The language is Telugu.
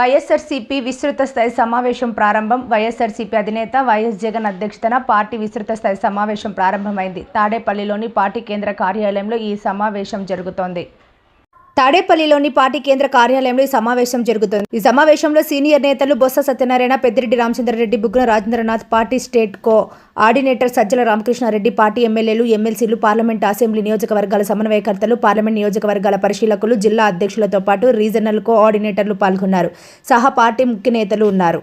వైఎస్ఆర్సీపీ విస్తృత స్థాయి సమావేశం ప్రారంభం. వైఎస్ఆర్సీపీ అధినేత వైఎస్ జగన్ అధ్యక్షతన పార్టీ విస్తృత స్థాయి సమావేశం ప్రారంభమైంది. తాడేపల్లిలోని పార్టీ కేంద్ర కార్యాలయంలో ఈ సమావేశం జరుగుతోంది. తాడేపల్లిలోని పార్టీ కేంద్ర కార్యాలయంలో ఈ సమావేశం జరుగుతుంది. ఈ సమావేశంలో సీనియర్ నేతలు Botsa Satyanarayana Peddireddy Ramachandra Reddy Buggana Rajendranath party state coordinator Sajjala Ramakrishna Reddy party ఎమ్మెల్యేలు ఎమ్మెల్సీలు పార్లమెంట్ అసెంబ్లీ నియోజకవర్గాల సమన్వయకర్తలు పార్లమెంట్ నియోజకవర్గాల పరిశీలకులు జిల్లా అధ్యక్షులతో పాటు రీజనల్ కో ఆర్డినేటర్లు పాల్గొన్నారు. సహా పార్టీ ముఖ్య నేతలు ఉన్నారు.